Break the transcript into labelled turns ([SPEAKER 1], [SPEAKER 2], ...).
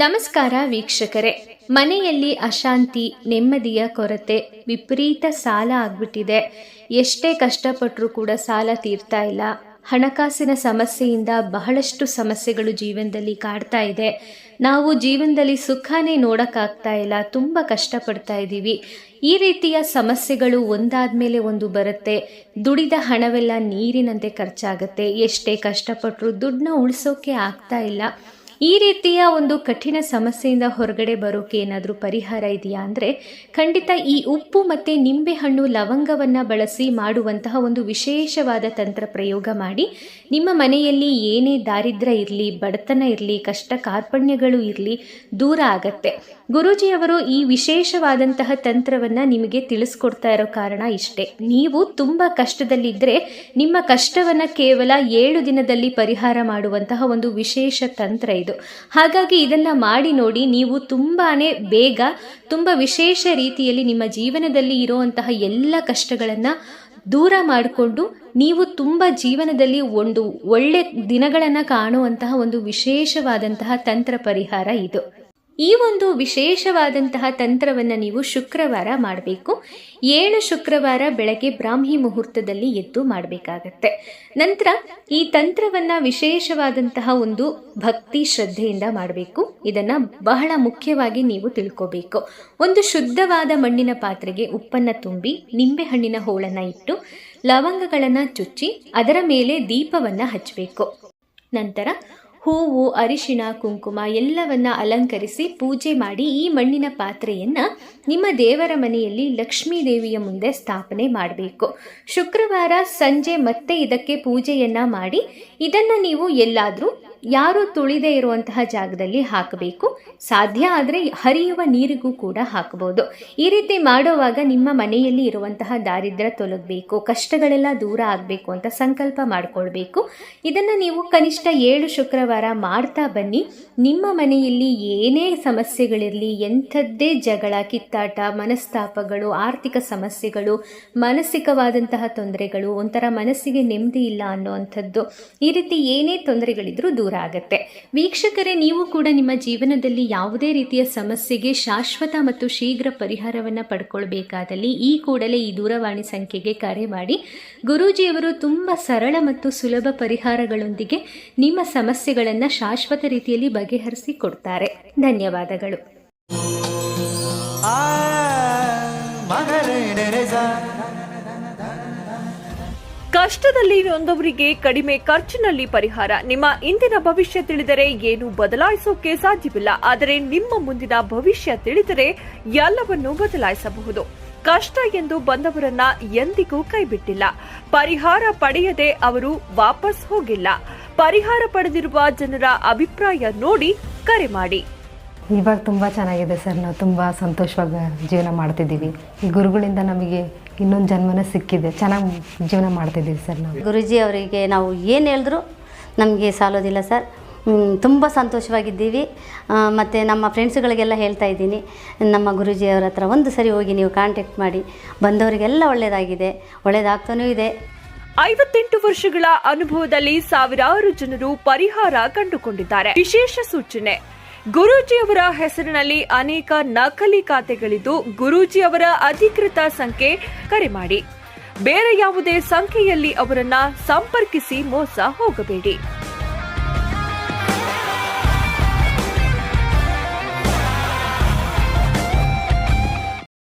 [SPEAKER 1] ನಮಸ್ಕಾರ ವೀಕ್ಷಕರೇ. ಮನೆಯಲ್ಲಿ ಅಶಾಂತಿ, ನೆಮ್ಮದಿಯ ಕೊರತೆ, ವಿಪರೀತ ಸಾಲ ಆಗ್ಬಿಟ್ಟಿದೆ. ಎಷ್ಟೇ ಕಷ್ಟಪಟ್ಟರೂ ಕೂಡ ಸಾಲ ತೀರ್ತಾ ಇಲ್ಲ. ಹಣಕಾಸಿನ ಸಮಸ್ಯೆಯಿಂದ ಬಹಳಷ್ಟು ಸಮಸ್ಯೆಗಳು ಜೀವನದಲ್ಲಿ ಕಾಡ್ತಾ ಇದೆ. ನಾವು ಜೀವನದಲ್ಲಿ ಸುಖನೇ ನೋಡೋಕ್ಕಾಗ್ತಾ ಇಲ್ಲ, ತುಂಬ ಕಷ್ಟಪಡ್ತಾ ಇದ್ದೀವಿ. ಈ ರೀತಿಯ ಸಮಸ್ಯೆಗಳು ಒಂದಾದ ಮೇಲೆ ಒಂದು ಬರುತ್ತೆ. ದುಡಿದ ಹಣವೆಲ್ಲ ನೀರಿನಂತೆ ಖರ್ಚಾಗುತ್ತೆ. ಎಷ್ಟೇ ಕಷ್ಟಪಟ್ಟರು ದುಡ್ಡನ್ನ ಉಳಿಸೋಕೆ ಆಗ್ತಾ ಇಲ್ಲ. ಈ ರೀತಿಯ ಒಂದು ಕಠಿಣ ಸಮಸ್ಯೆಯಿಂದ ಹೊರಗಡೆ ಬರೋಕೆ ಏನಾದರೂ ಪರಿಹಾರ ಇದೆಯಾ ಅಂದರೆ ಖಂಡಿತ ಈ ಉಪ್ಪು ಮತ್ತು ನಿಂಬೆಹಣ್ಣು ಲವಂಗವನ್ನು ಬಳಸಿ ಮಾಡುವಂತಹ ಒಂದು ವಿಶೇಷವಾದ ತಂತ್ರ ಪ್ರಯೋಗ ಮಾಡಿ. ನಿಮ್ಮ ಮನೆಯಲ್ಲಿ ಏನೇ ದಾರಿದ್ರ್ಯ ಇರಲಿ, ಬಡತನ ಇರಲಿ, ಕಷ್ಟ ಕಾರ್ಪಣ್ಯಗಳು ಇರಲಿ ದೂರ ಆಗತ್ತೆ. ಗುರೂಜಿಯವರು ಈ ವಿಶೇಷವಾದಂತಹ ತಂತ್ರವನ್ನು ನಿಮಗೆ ತಿಳಿಸ್ಕೊಡ್ತಾ ಇರೋ ಕಾರಣ ಇಷ್ಟೇ. ನೀವು ತುಂಬ ಕಷ್ಟದಲ್ಲಿದ್ದರೆ ನಿಮ್ಮ ಕಷ್ಟವನ್ನು ಕೇವಲ ಏಳು ದಿನದಲ್ಲಿ ಪರಿಹಾರ ಮಾಡುವಂತಹ ಒಂದು ವಿಶೇಷ ತಂತ್ರ ಇದು. ಹಾಗಾಗಿ ಇದನ್ನು ಮಾಡಿ ನೋಡಿ ನೀವು ತುಂಬಾ ಬೇಗ, ತುಂಬ ವಿಶೇಷ ರೀತಿಯಲ್ಲಿ ನಿಮ್ಮ ಜೀವನದಲ್ಲಿ ಇರುವಂತಹ ಎಲ್ಲ ಕಷ್ಟಗಳನ್ನು ದೂರ ಮಾಡಿಕೊಂಡು ನೀವು ತುಂಬ ಜೀವನದಲ್ಲಿ ಒಂದು ಒಳ್ಳೆ ದಿನಗಳನ್ನು ಕಾಣುವಂತಹ ಒಂದು ವಿಶೇಷವಾದಂತಹ ತಂತ್ರ ಪರಿಹಾರ ಇದು. ಈ ಒಂದು ವಿಶೇಷವಾದಂತಹ ತಂತ್ರವನ್ನು ನೀವು ಶುಕ್ರವಾರ ಮಾಡಬೇಕು. ಏಳು ಶುಕ್ರವಾರ ಬೆಳಗ್ಗೆ ಬ್ರಾಹ್ಮಿ ಮುಹೂರ್ತದಲ್ಲಿ ಎದ್ದು ಮಾಡಬೇಕಾಗತ್ತೆ. ನಂತರ ಈ ತಂತ್ರವನ್ನು ವಿಶೇಷವಾದಂತಹ ಒಂದು ಭಕ್ತಿ ಶ್ರದ್ಧೆಯಿಂದ ಮಾಡಬೇಕು. ಇದನ್ನು ಬಹಳ ಮುಖ್ಯವಾಗಿ ನೀವು ತಿಳ್ಕೋಬೇಕು. ಒಂದು ಶುದ್ಧವಾದ ಮಣ್ಣಿನ ಪಾತ್ರೆಗೆ ಉಪ್ಪನ್ನು ತುಂಬಿ ನಿಂಬೆಹಣ್ಣಿನ ಹೋಳನ್ನು ಇಟ್ಟು, ಲವಂಗಗಳನ್ನು ಚುಚ್ಚಿ, ಅದರ ಮೇಲೆ ದೀಪವನ್ನು ಹಚ್ಚಬೇಕು ನಂತರ ಹೂವು, ಅರಿಶಿಣ, ಕುಂಕುಮ ಎಲ್ಲವನ್ನ ಅಲಂಕರಿಸಿ ಪೂಜೆ ಮಾಡಿ ಈ ಮಣ್ಣಿನ ಪಾತ್ರೆಯನ್ನು ನಿಮ್ಮ ದೇವರ ಮನೆಯಲ್ಲಿ ಲಕ್ಷ್ಮೀ ದೇವಿಯ ಮುಂದೆ ಸ್ಥಾಪನೆ ಮಾಡಬೇಕು. ಶುಕ್ರವಾರ ಸಂಜೆ ಮತ್ತೆ ಇದಕ್ಕೆ ಪೂಜೆಯನ್ನ ಮಾಡಿ ಇದನ್ನ ನೀವು ಎಲ್ಲಾದರೂ ಯಾರು ತುಳಿದೇ ಇರುವಂತಹ ಜಾಗದಲ್ಲಿ ಹಾಕಬೇಕು. ಸಾಧ್ಯ ಆದರೆ ಹರಿಯುವ ನೀರಿಗೂ ಕೂಡ ಹಾಕಬಹುದು. ಈ ರೀತಿ ಮಾಡುವಾಗ ನಿಮ್ಮ ಮನೆಯಲ್ಲಿ ಇರುವಂತಹ ದಾರಿದ್ರ್ಯ ತೊಲಗಬೇಕು, ಕಷ್ಟಗಳೆಲ್ಲ ದೂರ ಆಗಬೇಕು ಅಂತ ಸಂಕಲ್ಪ ಮಾಡಿಕೊಳ್ಬೇಕು. ಇದನ್ನು ನೀವು ಕನಿಷ್ಠ ಏಳು ಶುಕ್ರವಾರ ಮಾಡ್ತಾ ಬನ್ನಿ. ನಿಮ್ಮ ಮನೆಯಲ್ಲಿ ಏನೇ ಸಮಸ್ಯೆಗಳಿರಲಿ, ಎಂಥದ್ದೇ ಜಗಳ, ಕಿತ್ತಾಟ, ಮನಸ್ತಾಪಗಳು, ಆರ್ಥಿಕ ಸಮಸ್ಯೆಗಳು, ಮಾನಸಿಕವಾದಂತಹ ತೊಂದರೆಗಳು, ಒಂಥರ ಮನಸ್ಸಿಗೆ ನೆಮ್ಮದಿ ಇಲ್ಲ ಅನ್ನುವಂಥದ್ದು, ಈ ರೀತಿ ಏನೇ ತೊಂದರೆಗಳಿದ್ರೂ ದೂರ ಆಗುತ್ತೆ ವೀಕ್ಷಕರೇ, ನೀವು ಕೂಡ ನಿಮ್ಮ ಜೀವನದಲ್ಲಿ ಯಾವುದೇ ರೀತಿಯ ಸಮಸ್ಯೆಗೆ ಶಾಶ್ವತ ಮತ್ತು ಶೀಘ್ರ ಪರಿಹಾರವನ್ನು ಪಡ್ಕೊಳ್ಬೇಕಾದಲ್ಲಿ ಈ ಕೂಡಲೇ ಈ ದೂರವಾಣಿ ಸಂಖ್ಯೆಗೆ ಕರೆ ಮಾಡಿ. ಗುರೂಜಿಯವರು ತುಂಬ ಸರಳ ಮತ್ತು ಸುಲಭ ಪರಿಹಾರಗಳೊಂದಿಗೆ ನಿಮ್ಮ ಸಮಸ್ಯೆಗಳನ್ನು ಶಾಶ್ವತ ರೀತಿಯಲ್ಲಿ ಬಗೆಹರಿಸಿ ಕೊಡ್ತಾರೆ. ಧನ್ಯವಾದಗಳು.
[SPEAKER 2] ಕಷ್ಟದಲ್ಲಿ ನೊಂದವರಿಗೆ ಕಡಿಮೆ ಖರ್ಚಿನಲ್ಲಿ ಪರಿಹಾರ. ನಿಮ್ಮ ಇಂದಿನ ಭವಿಷ್ಯ ತಿಳಿದರೆ ಏನು ಬದಲಾಯಿಸೋಕೆ ಸಾಧ್ಯವಿಲ್ಲ. ಆದರೆ ನಿಮ್ಮ ಮುಂದಿನ ಭವಿಷ್ಯ ತಿಳಿದರೆ ಎಲ್ಲವನ್ನೂ ಬದಲಾಯಿಸಬಹುದು. ಕಷ್ಟ ಎಂದು ಬಂದವರನ್ನ ಎಂದಿಗೂ ಕೈಬಿಟ್ಟಿಲ್ಲ. ಪರಿಹಾರ ಪಡೆಯದೆ ಅವರು ವಾಪಸ್ ಹೋಗಿಲ್ಲ. ಪರಿಹಾರ ಪಡೆದಿರುವ ಜನರ ಅಭಿಪ್ರಾಯ ನೋಡಿ ಕರೆ ಮಾಡಿ.
[SPEAKER 3] ಇವಾಗ ತುಂಬ ಚೆನ್ನಾಗಿದೆ ಸರ್. ನಾವು ತುಂಬ ಸಂತೋಷವಾಗಿ ಜೀವನ ಮಾಡ್ತಿದ್ದೀವಿ. ಈ ಗುರುಗಳಿಂದ ನಮಗೆ ಇನ್ನೊಂದು ಜನ್ಮನೇ ಸಿಕ್ಕಿದೆ. ಚೆನ್ನಾಗಿ ಜೀವನ ಮಾಡ್ತಿದ್ದೀವಿ ಸರ್ ನಾವು.
[SPEAKER 4] ಗುರುಜಿ ಅವರಿಗೆ ನಾವು ಏನು ಹೇಳಿದ್ರು ನಮಗೆ ಸಾಲೋದಿಲ್ಲ ಸರ್. ತುಂಬ ಸಂತೋಷವಾಗಿದ್ದೀವಿ. ಮತ್ತು ನಮ್ಮ ಫ್ರೆಂಡ್ಸ್ಗಳಿಗೆಲ್ಲ ಹೇಳ್ತಾ ಇದ್ದೀನಿ. ನಮ್ಮ ಗುರುಜಿಯವರ ಹತ್ರ ಒಂದು ಸರಿ ಹೋಗಿ ನೀವು ಕಾಂಟ್ಯಾಕ್ಟ್ ಮಾಡಿ. ಬಂದವರಿಗೆಲ್ಲ ಒಳ್ಳೆಯದಾಗಿದೆ ಒಳ್ಳೆಯದಾಗ್ತಾನೂ ಇದೆ.
[SPEAKER 2] ಐವತ್ತೆಂಟು ವರ್ಷಗಳ ಅನುಭವದಲ್ಲಿ ಸಾವಿರಾರು ಜನರು ಪರಿಹಾರ ಕಂಡುಕೊಂಡಿದ್ದಾರೆ. ವಿಶೇಷ ಸೂಚನೆ. ಗುರೂಜಿಯವರ ಹೆಸರಿನಲ್ಲಿ ಅನೇಕ ನಕಲಿ ಖಾತೆಗಳಿದ್ದು ಗುರೂಜಿಯವರ ಅಧಿಕೃತ ಸಂಖ್ಯೆ ಕರೆ ಮಾಡಿ. ಬೇರೆ ಯಾವುದೇ ಸಂಖ್ಯೆಯಲ್ಲಿ ಅವರನ್ನ ಸಂಪರ್ಕಿಸಿ ಮೋಸ ಹೋಗಬೇಡಿ.